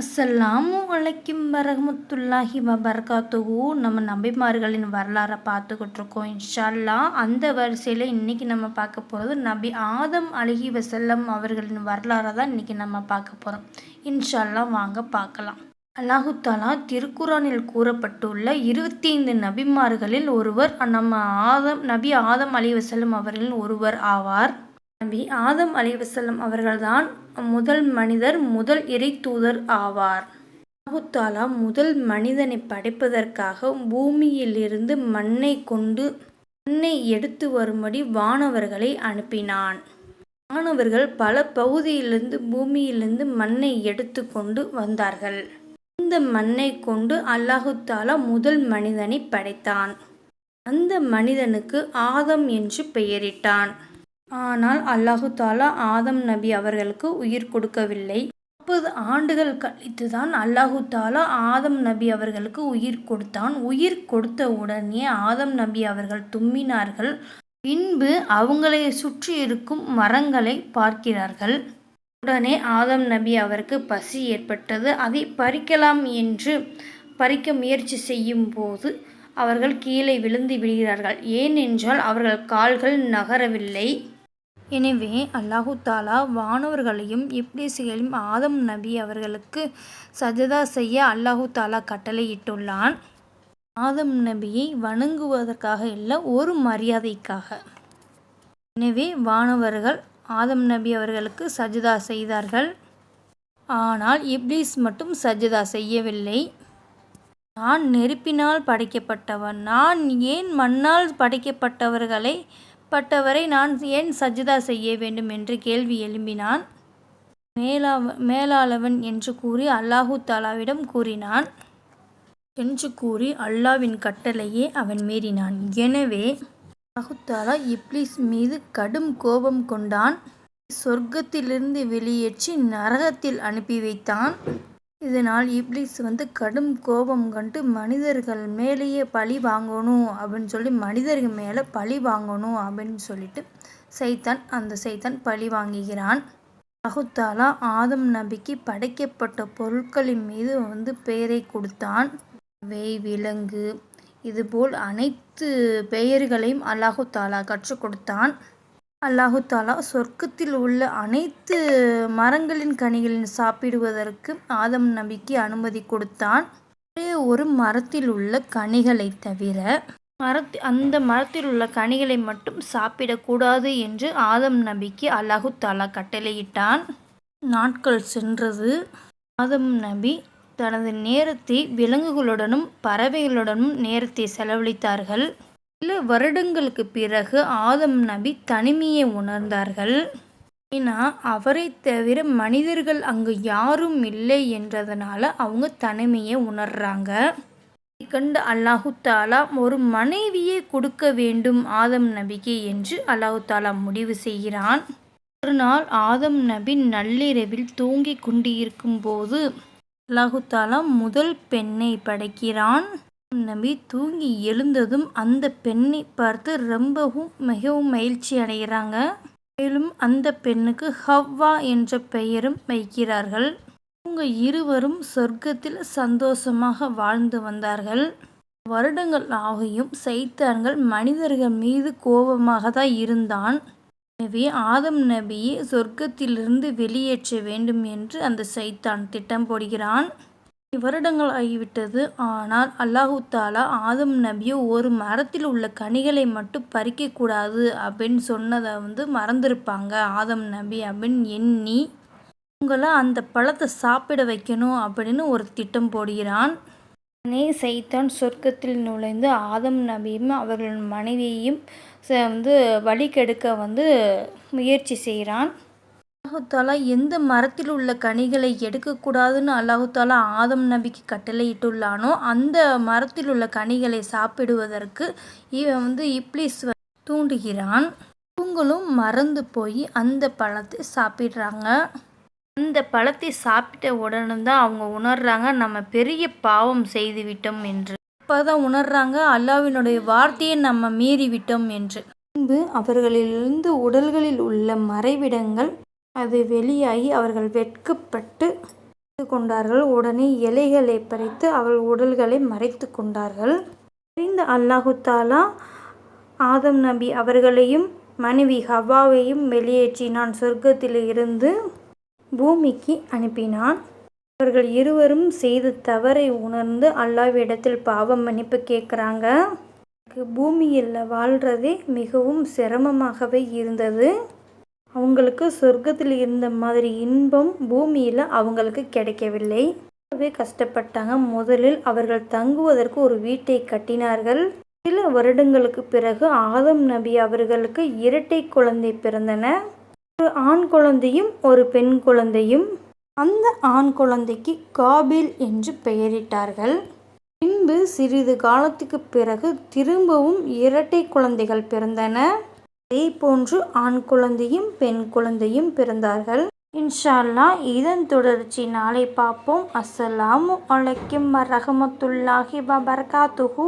அஸ்ஸலாமு அலைக்கும் வரமத்துல்லாஹி வபர்காத்துகு நம்ம நபிமார்களின் வரலாறை பார்த்துக்கிட்டு இருக்கோம் இன்ஷா அல்லாஹ் அந்த வரிசையில் இன்றைக்கி நம்ம பார்க்க போகிறது நபி ஆதம் அழகி வசல்லம் அவர்களின் வரலாறை தான் இன்றைக்கி நம்ம பார்க்க போகிறோம் இன்ஷா அல்லாஹ் வாங்க பார்க்கலாம். அல்லாஹு தாலா திருக்குறானில் கூறப்பட்டுள்ள இருபத்தி ஐந்து நபிமார்களில் ஒருவர் நம்ம ஆதம் நபி ஆதம் அலி வசல்லம் அவர்களின் ஒருவர் ஆவார். நபி ஆதம் அலிவசல்லம் அவர்கள்தான் முதல் மனிதர் முதல் இறை தூதர் ஆவார் அபுத்தாலா முதல் மனிதனை படைப்பதற்காக பூமியிலிருந்து மண்ணை கொண்டு மண்ணை எடுத்து வரும்படி வானவர்களை அனுப்பினான். வானவர்கள் பல பகுதியிலிருந்து பூமியிலிருந்து மண்ணை எடுத்து கொண்டு வந்தார்கள். இந்த மண்ணை கொண்டு அல்லாஹுத்தாலா முதல் மனிதனை படைத்தான். அந்த மனிதனுக்கு ஆதம் என்று பெயரிட்டான். ஆனால் அல்லாஹு தாலா ஆதம் நபி அவர்களுக்கு உயிர் கொடுக்கவில்லை. முப்பது ஆண்டுகள் கழித்து தான் அல்லாஹு தாலா ஆதம் நபி அவர்களுக்கு உயிர் கொடுத்தான். உயிர் கொடுத்த உடனே ஆதம் நபி அவர்கள் தும்மினார்கள். பின்பு அவங்களை சுற்றி இருக்கும் மரங்களை பார்க்கிறார்கள். உடனே ஆதம் நபி அவருக்கு பசி ஏற்பட்டது. அதை பறிக்கலாம் என்று பறிக்க முயற்சி செய்யும் போது அவர்கள் கீழே விழுந்து விடுகிறார்கள். ஏனென்றால் அவர்கள் கால்கள் நகரவில்லை. எனவே அல்லாஹு தாலா வானவர்களையும் இப்ளீஸ்களையும் ஆதம் நபி அவர்களுக்கு சஜதா செய்ய அல்லாஹு தாலா கட்டளையிட்டுள்ளான். ஆதம் நபியை வணங்குவதற்காக இல்லை ஒரு மரியாதைக்காக. எனவே வானவர்கள் ஆதம் நபி அவர்களுக்கு சஜதா செய்தார்கள். ஆனால் இப்ளீஸ் மட்டும் சஜதா செய்யவில்லை. நான் நெருப்பினால் படைக்கப்பட்டவன். நான் ஏன் மண்ணால் படைக்கப்பட்டவர்களை பட்டவரை நான் ஏன் சஜிதா செய்ய வேண்டும் என்று கேள்வி எழும்பினான். மேலாவ மேலாளவன் என்று கூறி அல்லாஹு தாலாவிடம் கூறினான். என்று கூறி அல்லாவின் கட்டளையே அவன் மீறினான். எனவே அல்லாஹுத்தாலா இப்ளிஸ் மீது கடும் கோபம் கொண்டான். சொர்க்கத்திலிருந்து வெளியேற்றி நரகத்தில் அனுப்பி வைத்தான். இதனால் இப்ளிஸ் வந்து கடும் கோபம் கண்டு மனிதர்கள் மேலேயே பழி வாங்கணும் அப்படின்னு சொல்லி மனிதர்கள் மேலே பழி வாங்கணும் அப்படின்னு சொல்லிட்டு சைத்தான் அந்த சைத்தான் பழி வாங்குகிறான். அகுத்தாலா ஆதம் நபிக்கு படைக்கப்பட்ட பொருட்களின் மீது வந்து பெயரை கொடுத்தான். வெய் விலங்கு இதுபோல் அனைத்து பெயர்களையும் அல்லாஹு தாலா கற்றுக் கொடுத்தான். அல்லாஹு தாலா சொர்க்கத்தில் உள்ள அனைத்து மரங்களின் கனிகளின் சாப்பிடுவதற்கு ஆதம் நபிக்கு அனுமதி கொடுத்தான். ஒரே ஒரு மரத்தில் உள்ள கனிகளை தவிர மரத் அந்த மரத்தில் உள்ள கனிகளை மட்டும் சாப்பிடக்கூடாது என்று ஆதம் நபிக்கு அல்லாஹு தாலா கட்டளையிட்டான். நாட்கள் சென்றது. ஆதம் நபி தனது நேரத்தை விலங்குகளுடனும் பறவைகளுடனும் நேரத்தை செலவழித்தார்கள். சில வருடங்களுக்கு பிறகு ஆதம் நபி தனிமையை உணர்ந்தார்கள். ஏன்னா அவரை தவிர மனிதர்கள் அங்கு யாரும் இல்லை என்றதுனால அவங்க தனிமையை உணர்றாங்க. கண்டு அல்லாஹு தாலா ஒரு மனைவியை கொடுக்க வேண்டும் ஆதம் நபிக்கு என்று அல்லாஹு தாலா முடிவு செய்கிறான். ஒரு நாள் ஆதம் நபி நள்ளிரவில் தூங்கிக் கொண்டிருக்கும் போது அல்லாஹு தாலா முதல் பெண்ணை படைக்கிறான். நபி தூங்கி எழுந்ததும் அந்த பெண்ணை பார்த்து ரொம்பவும் மிகவும் மகிழ்ச்சி அடைகிறாங்க. மேலும் அந்த பெண்ணுக்கு ஹவ்வா என்ற பெயரும் வைக்கிறார்கள். அவங்க இருவரும் சொர்க்கத்தில் சந்தோஷமாக வாழ்ந்து வந்தார்கள். வருடங்கள் ஆகியும் சைத்தான்கள் மனிதர்கள் மீது கோபமாக தான் இருந்தான். எனவே ஆதம் நபியை சொர்க்கத்திலிருந்து வெளியேற்ற வேண்டும் என்று அந்த சைத்தான் திட்டம் போடுகிறான். வருடங்கள் ஆகிவிட்டது. ஆனால் அல்லாஹு தாலா ஆதம் நபியை ஒரு மரத்தில் உள்ள கனிகளை மட்டும் பறிக்கக்கூடாது அப்படின்னு சொன்னதை வந்து மறந்துருப்பாங்க ஆதம் நபி அப்படின்னு எண்ணி உங்களை அந்த பழத்தை சாப்பிட வைக்கணும் அப்படின்னு ஒரு திட்டம் போடுகிறான். நே சைத்தான் சொர்க்கத்தில் நுழைந்து ஆதம் நபியும் அவர்களின் மனைவியையும் வந்து வழி கெடுக்க வந்து முயற்சி செய்கிறான். அல்லாஹுத்தாலா எந்த மரத்தில் உள்ள கனிகளை எடுக்கக்கூடாதுன்னு அல்லாஹாலா ஆதம் நபிக்கு கட்டளையிட்டுள்ளானோ அந்த மரத்தில் உள்ள கனிகளை சாப்பிடுவதற்கு இவன் வந்து இப்ளீஸ் தூண்டுகிறான். இவங்களும் மறந்து போய் அந்த பழத்தை சாப்பிட்றாங்க. அந்த பழத்தை சாப்பிட்ட உடனே தான் அவங்க உணர்றாங்க நம்ம பெரிய பாவம் செய்து விட்டோம் என்று. அப்போதான் உணர்றாங்க அல்லாவினுடைய வார்த்தையை நம்ம மீறி விட்டோம் என்று. பின்பு அவர்களிலிருந்து உடல்களில் உள்ள மறைவிடங்கள் அது வெளியாகி அவர்கள் வெட்கப்பட்டு கொண்டார்கள். உடனே இலைகளை பறித்து அவள் உடல்களை மறைத்து கொண்டார்கள். அறிந்த அல்லாஹு தாலா ஆதம் நபி அவர்களையும் மனைவி ஹவாவையும் வெளியேற்றினான் சொர்க்கத்தில் இருந்து பூமிக்கு அனுப்பினான். அவர்கள் இருவரும் செய்த தவறை உணர்ந்து அல்லாவிடத்தில் பாவம் மன்னிப்பு கேட்குறாங்க. பூமியில் வாழ்கிறதே மிகவும் சிரமமாகவே இருந்தது. அவங்களுக்கு சொர்க்கத்தில் இருந்த மாதிரி இன்பம் பூமியில் அவங்களுக்கு கிடைக்கவில்லை. ரொம்பவே கஷ்டப்பட்டாங்க. முதலில் அவர்கள் தங்குவதற்கு ஒரு வீட்டை கட்டினார்கள். சில வருடங்களுக்கு பிறகு ஆதம் நபி அவர்களுக்கு இரட்டை குழந்தை பிறந்தன. ஒரு ஆண் குழந்தையும் ஒரு பெண் குழந்தையும். அந்த ஆண் குழந்தைக்கு காபில் என்று பெயரிட்டார்கள். பின்பு சிறிது காலத்துக்கு பிறகு திரும்பவும் இரட்டை குழந்தைகள் பிறந்தன. அதே போன்று ஆண் குழந்தையும் பெண் குழந்தையும் பிறந்தார்கள். இன்ஷால்லா இதன் தொடர்ச்சி நாளை பார்ப்போம். அஸ்ஸலாமு அலைக்கும் வரஹமத்துல்லாஹி வபரகாத்துஹு.